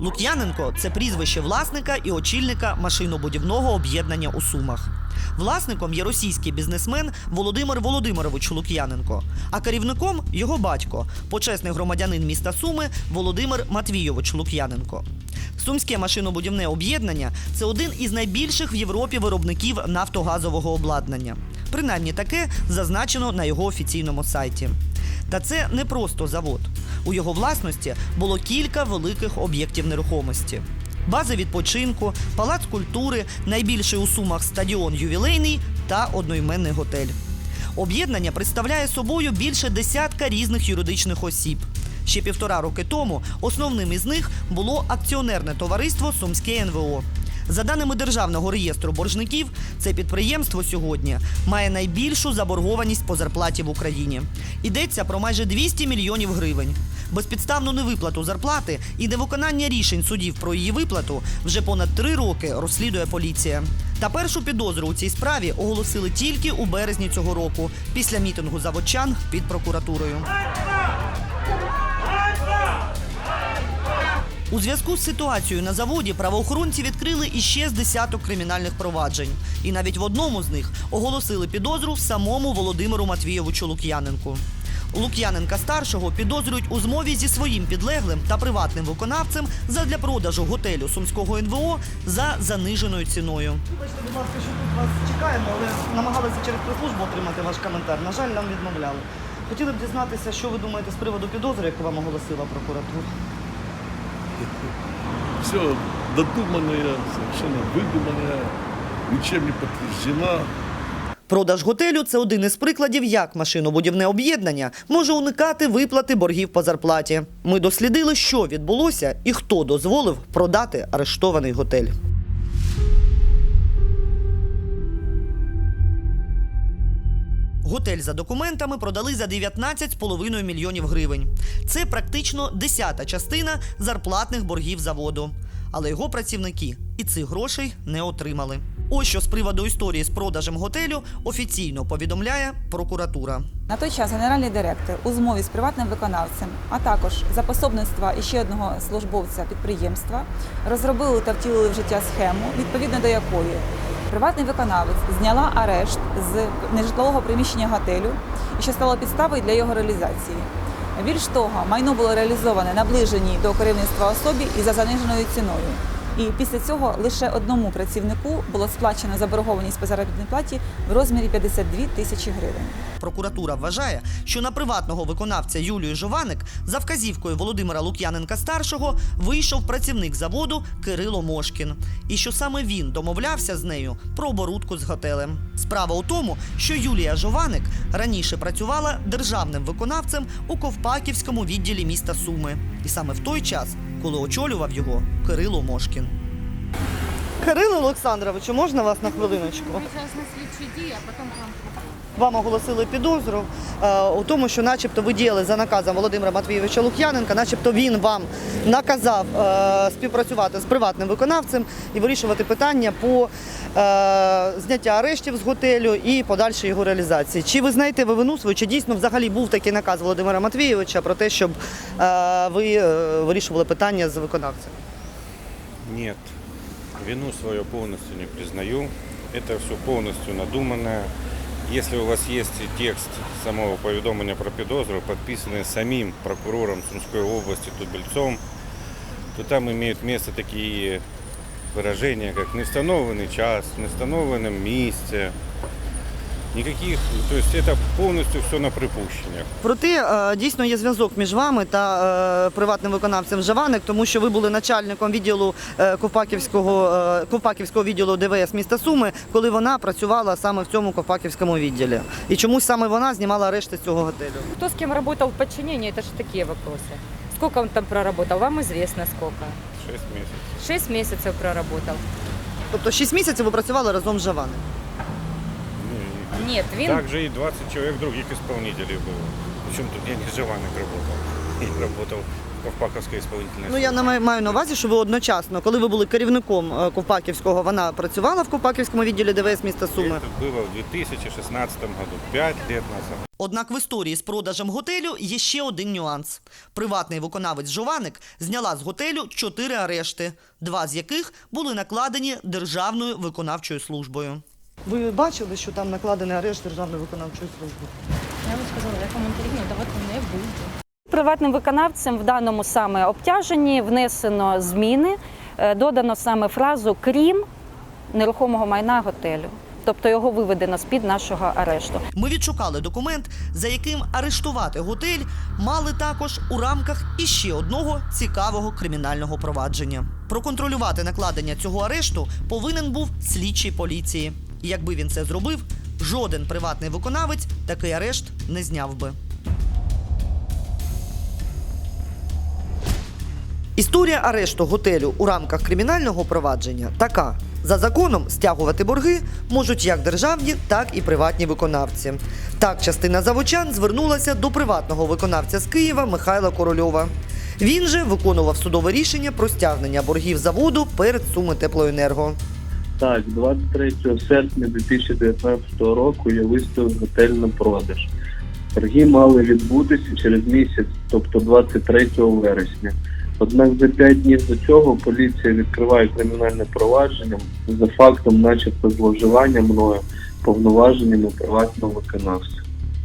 Лук'яненко це прізвище власника і очільника машинобудівного об'єднання у Сумах. Власником є російський бізнесмен Володимир Володимирович Лук'яненко, а керівником його батько, почесний громадянин міста Суми Володимир Матвійович Лук'яненко. Сумське машинобудівне об'єднання це один із найбільших в Європі виробників нафтогазового обладнання. Принаймні таке зазначено на його офіційному сайті. Та це не просто завод. У його власності було кілька великих об'єктів нерухомості. Бази відпочинку, палац культури, найбільший у сумах стадіон ювілейний та одноіменний готель. Об'єднання представляє собою більше десятка різних юридичних осіб. Ще півтора роки тому основним із них було акціонерне товариство Сумське НВО. За даними Державного реєстру боржників, це підприємство сьогодні має найбільшу заборгованість по зарплаті в Україні. Йдеться про майже 200 мільйонів гривень. Безпідставну невиплату зарплати і невиконання рішень судів про її виплату вже понад три роки розслідує поліція. Та першу підозру у цій справі оголосили тільки у березні цього року, після мітингу заводчан під прокуратурою. У зв'язку з ситуацією на заводі правоохоронці відкрили іще з десяток кримінальних проваджень. І навіть в одному з них оголосили підозру самому Володимиру Матвійовичу Лук'яненку. Лук'яненка старшого підозрюють у змові зі своїм підлеглим та приватним виконавцем задля продажу готелю сумського НВО за заниженою ціною. Вибачте, будь ласка, що тут вас чекаємо, але намагалися через прес-службу отримати ваш коментар. На жаль, нам відмовляли. Хотіли б дізнатися, що ви думаєте з приводу підозри, яку вам оголосила прокуратура. Все додуманное, совершенно выдуманное, ничем не подтверждено. Продаж готелю це один із прикладів, як машинобудівне об'єднання може уникати виплати боргів по зарплаті. Ми дослідили, що відбулося і хто дозволив продати арештований готель. Готель за документами продали за 19,5 мільйонів гривень. Це практично десята частина зарплатних боргів заводу. Але його працівники і цих грошей не отримали. Ось що з приводу історії з продажем готелю офіційно повідомляє прокуратура. На той час генеральний директор у змові з приватним виконавцем, а також за пособництва іще одного службовця підприємства, розробили та втілили в життя схему, відповідно до якої приватний виконавець зняла арешт з нежитлового приміщення готелю, що стало підставою для його реалізації. Більш того, майно було реалізоване наближеній до керівництва особі і за заниженою ціною. І після цього лише одному працівнику було сплачено заборгованість по заробітній платі в розмірі 52 тисячі гривень. Прокуратура вважає, що на приватного виконавця Юлію Жованик за вказівкою Володимира Лук'яненка старшого вийшов працівник заводу Кирило Мошкін, і що саме він домовлявся з нею про оборудку з готелем. Справа у тому, що Юлія Жованик раніше працювала державним виконавцем у Ковпаківському відділі міста Суми, і саме в той час, коли очолював його Кирило Мошкін. Кирило Олександровичу, можна вас на хвилиночку? Ми зараз на слідчі дії, а потім вам Вам оголосили підозру е, у тому, що, начебто, ви діяли за наказом Володимира Матвійовича Лук'яненка, начебто він вам наказав е, співпрацювати з приватним виконавцем і вирішувати питання по е, зняття арештів з готелю і подальшій його реалізації. Чи ви знаєте ви вину свою, чи дійсно взагалі був такий наказ Володимира Матвійовича про те, щоб ви вирішували питання з виконавцем? Нет, вину свою полностью не признаю. Это все полностью надуманное. Если у вас есть текст самого повідомлення про підозру, подписанный самим прокурором Сумской области Тутбельцом, то там имеют место такие выражения, как «невстановленный час», «в невстановленном месте». Никаких, то есть это полностью все на припущеннях. Проте е, дійсно є зв'язок між вами та е, приватним виконавцем Жаваник, тому що ви були начальником відділу е, Ковпаківського, е, Ковпаківського відділу ДВС міста Суми, коли вона працювала саме в цьому Ковпаківському відділі. І чомусь саме вона знімала арешти з цього готелю. Кто с кем работал в подчинении, это же такие вопросы. Сколько он там проработал, вам известно сколько. Шесть месяцев. Шесть месяцев проработал. Тобто 6 місяців ви працювали разом з Жаваник. Ну, и Нет, Вин, Также и 20 человек других исполнителей было. Причем тут я не Жеванок работал. Я работал Ковпаковской исполнительной Ну я на- маю на увазі, що ви одночасно, коли ви були керівником е, Ковпаківського, вона працювала в Ковпаківському відділі ДВС міста Суми. Это было в 2016 году, 5 лет назад. Однак в історії з продажем готелю є ще один нюанс. Приватний виконавець Жованик зняла з готелю чотири арешти, два з яких були накладені Державною виконавчою службою. Ви бачили, що там накладений арешт Державної виконавчої служби? Я вам сказала, я коментарів надавати не буду. Приватним виконавцям в даному саме обтяженні внесено зміни, е, додано саме фразу крім нерухомого майна готелю. Тобто його виведено з-під нашого арешту. Ми відшукали документ, за яким арештувати готель мали також у рамках іще одного цікавого кримінального провадження. Проконтролювати накладення цього арешту повинен був слідчий поліції. І якби він це зробив, жоден приватний виконавець такий арешт не зняв би. Історія арешту готелю у рамках кримінального провадження така: за законом стягувати борги можуть як державні, так і приватні виконавці. Так, частина заводчан звернулася до приватного виконавця з Києва Михайла Корольова. Він же виконував судове рішення про стягнення боргів заводу перед суми теплоенерго. Так, 23 серпня 2019 року я виставив готель на продаж. Торги мали відбутися через місяць, тобто 23 вересня. Однак за 5 днів до цього поліція відкриває кримінальне провадження за фактом, начебто, зловживання мною повноваженнями приватного виконавця.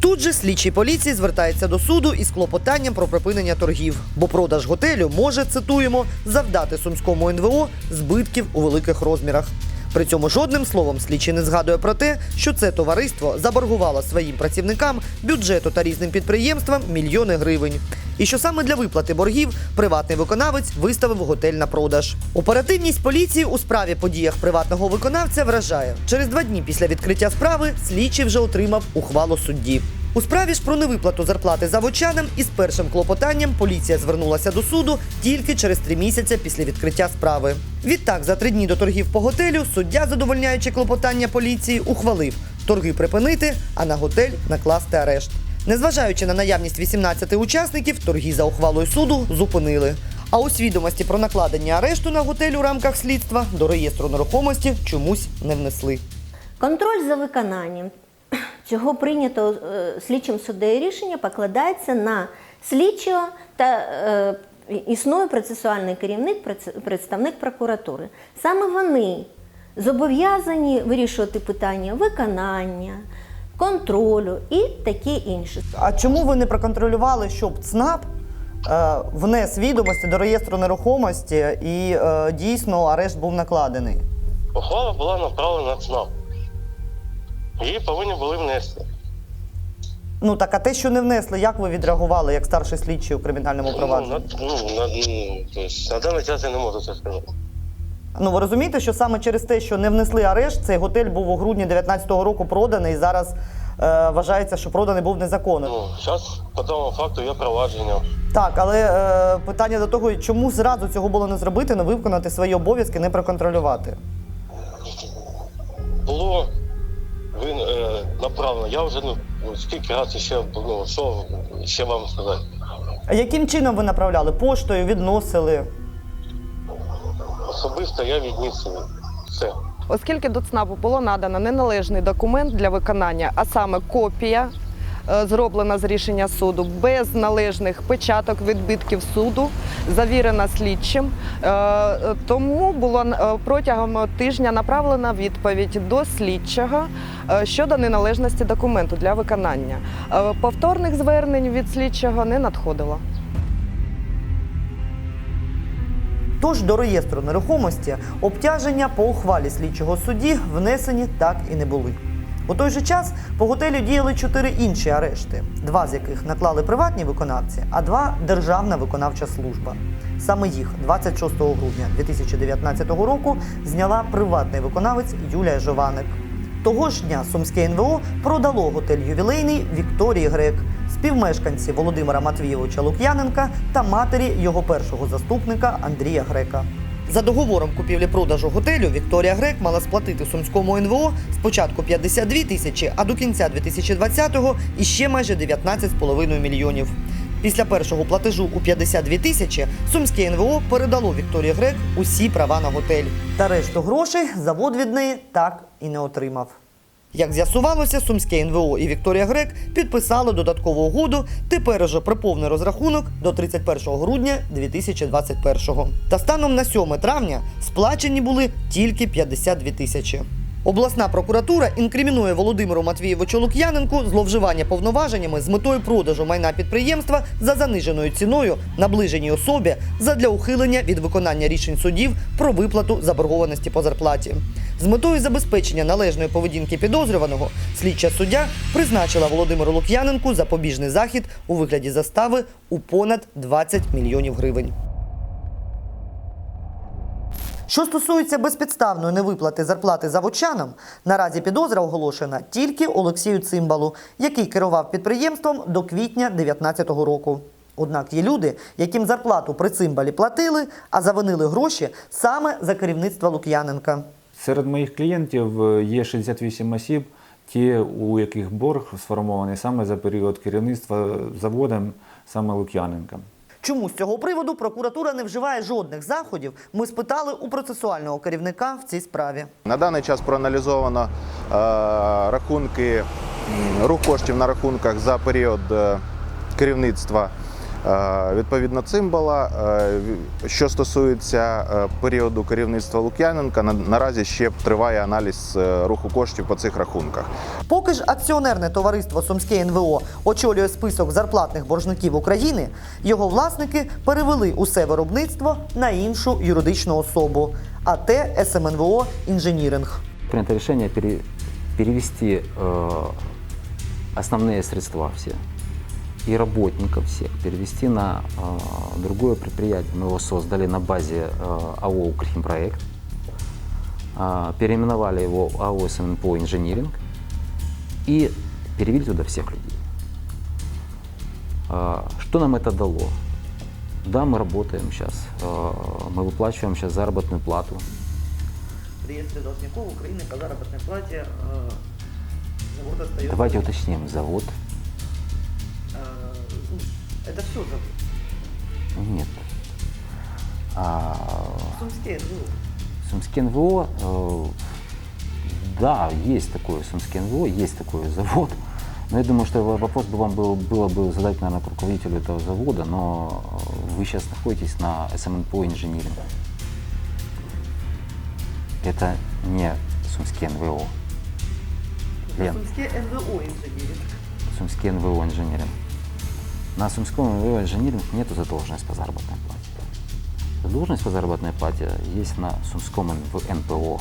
Тут же слідчий поліції звертається до суду із клопотанням про припинення торгів, бо продаж готелю може, цитуємо, завдати сумському НВО збитків у великих розмірах. При цьому жодним словом слідчий не згадує про те, що це товариство заборгувало своїм працівникам, бюджету та різним підприємствам мільйони гривень. І що саме для виплати боргів приватний виконавець виставив готель на продаж. Оперативність поліції у справі подіях приватного виконавця вражає. Через два дні після відкриття справи слідчий вже отримав ухвалу судді. У справі ж про невиплату зарплати заводчанам із першим клопотанням поліція звернулася до суду тільки через три місяці після відкриття справи. Відтак, за три дні до торгів по готелю, суддя, задовольняючи клопотання поліції, ухвалив торги припинити, а на готель накласти арешт. Незважаючи на наявність 18 учасників, торги за ухвалою суду зупинили. А ось відомості про накладення арешту на готель у рамках слідства до реєстру нерухомості чомусь не внесли. Контроль за виконанням цього прийнятого е, слідчим суддею рішення покладається на слідчого та е, існує процесуальний керівник, представник прокуратури. Саме вони зобов'язані вирішувати питання виконання, контролю і таке інше. А чому ви не проконтролювали, щоб ЦНАП е, внес відомості до реєстру нерухомості і е, дійсно арешт був накладений? Ухвала була направлена на ЦНАП. Її повинні були внести. Ну так а те, що не внесли, як ви відреагували як старший слідчий у кримінальному Ну, на, ну, на, ну, то на даний час я не можу це сказати. Ну ви розумієте, що саме через те, що не внесли арешт, цей готель був у грудні 19-го року проданий і зараз е, вважається, що проданий був незаконно. Ну, зараз по тому факту є провадження. Так, але е, питання до того, чому зразу цього було не зробити, не виконати свої обов'язки, не проконтролювати. Було він е, направлено. Я вже ну, скільки разів ще ну, що ще вам сказати. А яким чином ви направляли? Поштою відносили? Особисто я відніс все. Оскільки до ЦНАПу було надано неналежний документ для виконання, а саме копія, зроблена з рішення суду, без належних печаток відбитків суду, завірена слідчим. Е, е, Тому було е, протягом тижня направлена відповідь до слідчого е, щодо неналежності документу для виконання. Е, Повторних звернень від слідчого не надходило. Тож до реєстру нерухомості обтяження по ухвалі слідчого судді внесені так і не були. У той же час по готелю діяли чотири інші арешти, два з яких наклали приватні виконавці, а два державна виконавча служба. Саме їх 26 грудня 2019 року зняла приватний виконавець Юлія Жованик. Того ж дня Сумське НВО продало готель ювілейний Вікторії Грек, співмешканці Володимира Матвійовича Лук'яненка та матері його першого заступника Андрія Грека. За договором купівлі-продажу готелю Вікторія Грек мала сплатити сумському НВО спочатку 52 тисячі, а до кінця 2020-го іще майже 19,5 мільйонів. Після першого платежу у 52 тисячі сумське НВО передало Вікторії Грек усі права на готель. Та решту грошей завод від неї так і не отримав. Як з'ясувалося, сумське НВО і Вікторія Грек підписали додаткову угоду тепер уже про повний розрахунок до 31 грудня 2021. Та станом на 7 травня сплачені були тільки 52 тисячі. Обласна прокуратура інкримінує Володимиру Матвієвичу Лук'яненку зловживання повноваженнями з метою продажу майна підприємства за заниженою ціною наближеній особі задля ухилення від виконання рішень судів про виплату заборгованості по зарплаті. З метою забезпечення належної поведінки підозрюваного слідча суддя призначила Володимиру Лук'яненку запобіжний захід у вигляді застави у понад 20 мільйонів гривень. Що стосується безпідставної невиплати зарплати заводчанам, наразі підозра оголошена тільки Олексію Цимбалу, який керував підприємством до квітня 2019 року. Однак є люди, яким зарплату при цимбалі платили, а завинили гроші саме за керівництва Лук'яненка. Серед моїх клієнтів е, є 68 осіб, ті, у яких борг сформований саме за період керівництва заводом саме Лук'яненка. Чому з цього приводу прокуратура не вживає жодних заходів? Ми спитали у процесуального керівника в цій справі. На даний час проаналізовано е, рахунки, рух коштів на рахунках за період е, керівництва відповідно цимбала. Е, що стосується е, періоду керівництва Лук'яненка, на, наразі ще триває аналіз е, руху коштів по цих рахунках. Поки ж акціонерне товариство Сумське НВО очолює список зарплатних боржників України, його власники перевели усе виробництво на іншу юридичну особу АТ СМНВО Інженіринг. принято решение пере- перевести основные средства все и работников всех перевести на э, другое предприятие. Мы его создали на базе э, АО «Укрхимпроект», э, переименовали его в АО СМНПО «Инжиниринг» и перевели туда всех людей. Э, Что нам это дало? Да, мы работаем сейчас, мы выплачиваем сейчас заработную плату, В реєстрі должників України по заробітній платі завод остається. Давайте уточним, завод Це все завод. Нет. А, Сумське НВО. Сумский НВО, э, да, есть такое Сумский НВО, есть такой завод. Но я думаю, что вопрос бы вам было, было бы задать, наверное, к руководителю этого завода, но э, вы сейчас находитесь на СМНПО инжиниринг. Это не Сумский НВО. Лен, Сумське НВО Інженіринг. Сумский НВО инжиниринг. На Сумском НВО инжиниринг нет задолженности по заработной плате. Задолженность по заработной плате есть на Сумском НВ- НПО.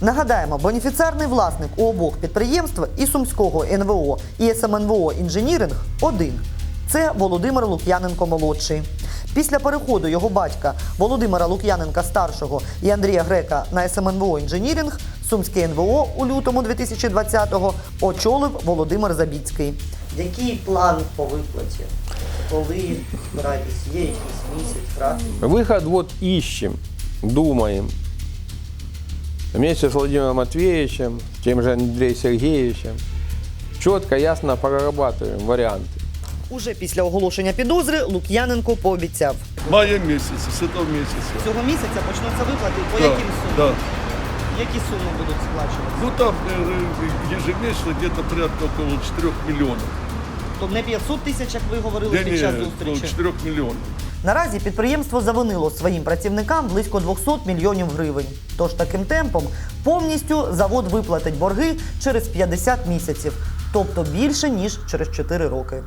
Нагадаємо, бенефіціарний власник у обох підприємств і Сумського НВО і СМНВО Інженіринг один. Це Володимир Лук'яненко молодший. Після переходу його батька Володимира Лук'яненка старшого і Андрія Грека на СМНВО Інженіринг Сумське НВО у лютому 2020-го очолив Володимир Забіцький. Який план по виплаті? Коли збираєтесь? Є якийсь місяць, графік? Выход вот ищем, думаем. Вместе с Владимиром Матвеевичем, тем же Андреем Сергеевичем. Четко, ясно прорабатываем варианты. Уже після оголошення підозри Лук'яненко пообіцяв. Мая місяця, з цього місяця. Цього місяця почнуться виплати. По Да, яким сумам? да. Які суми будуть сплачуватися? Ну там э, ежемесячно где-то порядка около 4 миллионов. То не 500 тисяч, як ви говорили під час около зустрічі. 4 мільйонів. Наразі підприємство завинило своїм працівникам близько 200 мільйонів гривень. Тож таким темпом повністю завод виплатить борги через 50 місяців, тобто більше ніж через 4 роки.